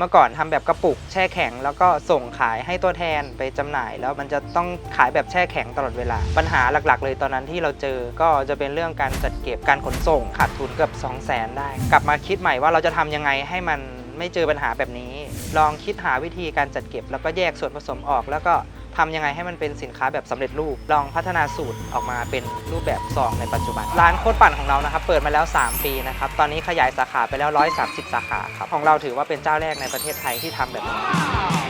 เมื่อก่อนทำแบบกระปุกแช่แข็ง แล้วก็ส่งขายให้ตัวแทนไปจำหน่าย แล้วมันจะต้องขายแบบแช่แข็งตลอดเวลา ปัญหาหลักๆ เลยตอนนั้นที่เราเจอก็จะเป็นเรื่องการจัดเก็บการขนส่งขาดทุนเกือบ2 0 0 0 0 0 ได้ กลับมาคิดใหม่ว่าเราจะทำยังไงให้มันไม่เจอปัญหาแบบนี้ ลองคิดหาวิธีการจัดเก็บ แล้วก็แยกส่วนผสมออกแล้วก็ ทำยังไงให้มันเป็นสินค้าแบบสำเร็จรูป ลองพัฒนาสูตรออกมาเป็นรูปแบบซองในปัจจุบัน ร้านโคตรปั่นของเรานะครับ เปิดมาแล้ว 3 ปีนะครับ ตอนนี้ขยายสาขาไปแล้ว 130 สาขาครับ ของเราถือว่าเป็นเจ้าแรกในประเทศไทยที่ทำแบบนี้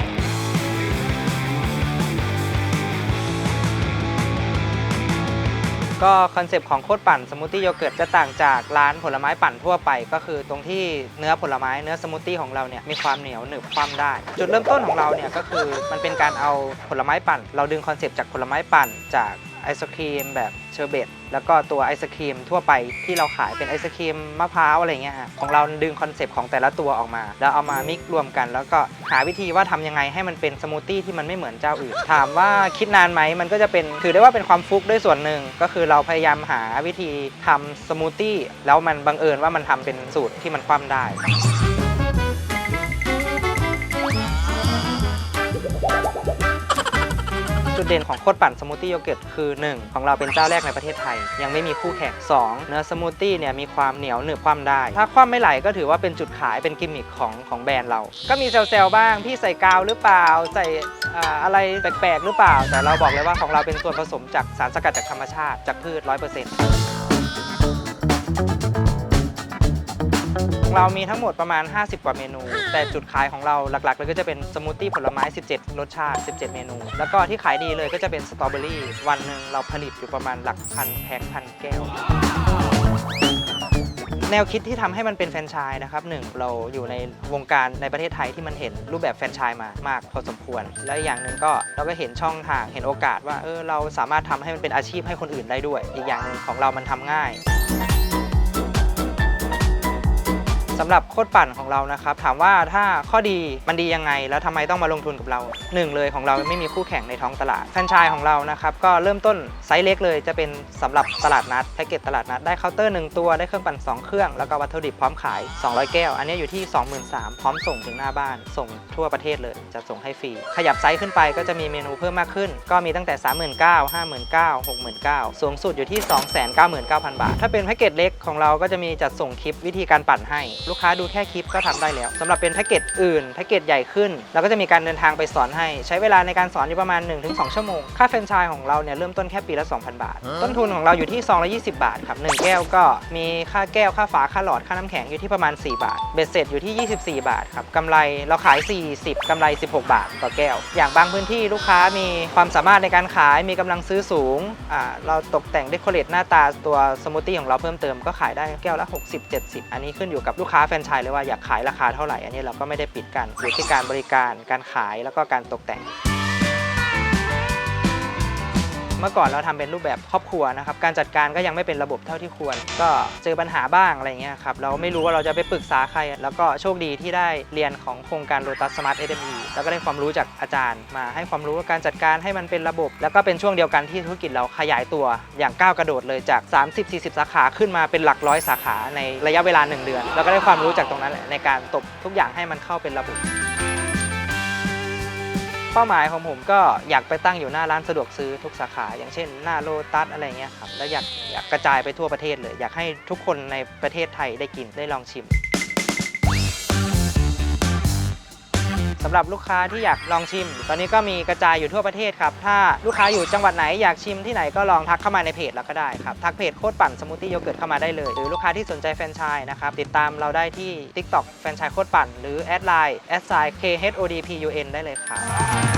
ก็คอนเซปต์ของโคตรปั่นสมูทตี้โยเกิร์ตจะต่างจากร้านผลไม้ปั่นทั่วไป ก็คือตรงที่เนื้อผลไม้เนื้อสมูทตี้ของเราเนี่ยมีความเหนียวหนึบความได้ จุดเริ่มต้นของเราเนี่ยก็คือมันเป็นการเอาผลไม้ปั่น เราดึงคอนเซปต์จากผลไม้ปั่นจาก ไอศครีมแบบเชอร์เบตแล้วก็ตัวไอศครีมทั่วไปที่เราขายเป็นไอศครีมมะพร้าวอะไรเงี้ยฮะของเราดึงคอนเซปต์ของแต่ละตัวออกมา แล้วเอามามิกรวมกัน แล้วก็หาวิธีว่าทำยังไงให้มันเป็นสมูทตี้ที่มันไม่เหมือนเจ้าอื่น ถามว่าคิดนานไหมมันก็จะเป็นถือได้ว่าเป็นความฟุกด้วยส่วนหนึ่ง ก็คือเราพยายามหาวิธีทำสมูทตี้แล้วมันบังเอิญว่ามันทำเป็นสูตรที่มันคว่ำได้ จุดเด่นของโคตรปั่นสมูทตี้โยเกิร์ตคือ 1 ของเราเป็นเจ้าแรกในประเทศไทย ยังไม่มีคู่แข่ง 2 เนื้อสมูทตี้เนี่ยมีความเหนียวหนึบความได้ ถ้าความไม่ไหลก็ถือว่าเป็นจุดขายเป็นกิมมิคของของแบรนด์เรา ก็มีเซลล์บ้าง พี่ใส่กาวหรือเปล่า ใส่อะไรแปลกๆหรือเปล่า แต่เราบอกเลยว่าของเราเป็นส่วนผสมจากสารสกัดจากธรรมชาติจากพืช100%ของ เรามีทั้งหมดประมาณ 50 กว่าเมนู แต่จุดขายของเราหลักๆเลยก็จะเป็นสมูทตี้ผลไม้ 17 รสชาติ 17 เมนู แล้วก็ที่ขายดีเลยก็จะเป็นสตรอเบอรี่ วันหนึ่งเราผลิตอยู่ประมาณหลักพันแพ็คพันแก้ว แนวคิดที่ทำให้มันเป็นแฟรนไชส์นะครับหนึ่งเราอยู่ในวงการในประเทศไทยที่มันเห็นรูปแบบแฟรนไชส์มามากพอสมควร และอีกอย่างหนึ่งก็เราก็เห็นช่องทางเห็นโอกาสว่าเออเราสามารถทำให้มันเป็นอาชีพให้คนอื่นได้ด้วย อีกอย่างหนึ่งของเรามันทำง่าย สำหรับโคตรปั่นของเรานะครับ ถามว่าถ้าข้อดีมันดียังไง แล้วทำไมต้องมาลงทุนกับเราหนึ่งเลยของเราไม่มีคู่แข่งในท้องตลาดแฟรนไชส์ของเรานะครับก็เริ่มต้นไซส์เล็กเลยจะเป็นสำหรับตลาดนัดแพ็กเกจตลาดนัดได้เคาน์เตอร์1ตัวได้เครื่องปั่น 2 เครื่อง แล้วก็วัตถุดิบพร้อมขาย 200 แก้ว อันนี้อยู่ที่ 23,000พร้อมส่งถึงหน้าบ้าน ส่งทั่วประเทศเลยจะส่งให้ฟรี ขยับไซส์ขึ้นไปก็จะมีเมนูเพิ่มมากขึ้น ก็มีตั้งแต่ 39,000 59,000 69,000สูงสุดอยู่ที่ 299,000 บาท ถ้าเป็นแพ็กเกจเล็กของเราก็จะมีจัดส่งคลิปวิธีการปั่นให้ลูกค้าดูแค่คลิปก็ทำได้แล้วสำหรับเป็นแพ็กเกจอื่นแพ็กเกจใหญ่ขึ้นเราก็จะมีการเดินทางไปสอนให้ ใช้เวลาในการสอนอยู่ประมาณ 1-2 ชั่วโมง ค่าแฟรนไชส์ของเราเนี่ยเริ่มต้นแค่ปีละ 2,000 บาท ต้นทุนของเราอยู่ที่ซองละ20 บาทครับ1แก้วก็มีค่าแก้วค่าฝาค่าหลอดค่าน้ำแข็งอยู่ที่ประมาณ 4 บาท เบ็ดเสร็จอยู่ที่ 24 บาทครับกำไรเราขาย 40กำไร 16 บาทต่อแก้ว อย่างบางพื้นที่ลูกค้ามีความสามารถในการขายมีกำลังซื้อสูงอ่าเราตกแต่งเดคอเรทหน้าตาตัวสมูทตี้ของเราเพิ่มเติมก็ขายได้แก้วละ 60 70 อันนี้ขึ้นอยู่กับลูกค้าาแฟรนไชส์เลยว่าอยากขายราคาเท่าไหร่ อันนี้เราก็ไม่ได้ปิดกันอยู่ที่การบริการการขายแล้วก็การตกแต่ง เมื่อก่อนเราทำเป็นรูปแบบครอบครัวนะครับการจัดการก็ยังไม่เป็นระบบเท่าที่ควร ก็เจอปัญหาบ้างอะไรเงี้ยครับเราไม่รู้ว่าเราจะไปปรึกษาใคร แล้วก็โชคดีที่ได้เรียนของโครงการ Lotus Smart SME แล้วก็ได้ความรู้จากอาจารย์ มาให้ความรู้ว่าการจัดการให้มันเป็นระบบ แล้วก็เป็นช่วงเดียวกันที่ธุรกิจเราขยายตัวอย่างก้าวกระโดดเลยจาก 30-40 สาขาขึ้นมาเป็นหลักร้อยสาขาในระยะเวลา 1 เดือน แล้วก็ได้ความรู้จากตรงนั้นแหละในการตบทุกอย่างให้มันเข้าเป็นระบบ เป้าหมายของผมก็อยากไปตั้งอยู่หน้าร้านสะดวกซื้อทุกสาขา อย่างเช่น หน้าโลตัสอะไรเงี้ยครับแล้วอยากอยากกระจายไปทั่วประเทศเลย อยากให้ทุกคนในประเทศไทยได้กินได้ลองชิม สำหรับลูกค้าที่อยากลองชิม ตอนนี้ก็มีกระจายอยู่ทั่วประเทศครับ ถ้าลูกค้าอยู่จังหวัดไหนอยากชิมที่ไหนก็ลองทักเข้ามาในเพจเราก็ได้ครับ ทักเพจโคตรปั่นสมูทตี้โยเกิร์ตเข้ามาได้เลย หรือลูกค้าที่สนใจแฟรนไชส์นะครับ ติดตามเราได้ที่ TikTok แฟรนไชส์โคตรปั่น หรือแอดไลน์แอดไซน์ KHODPUN ได้เลยครับ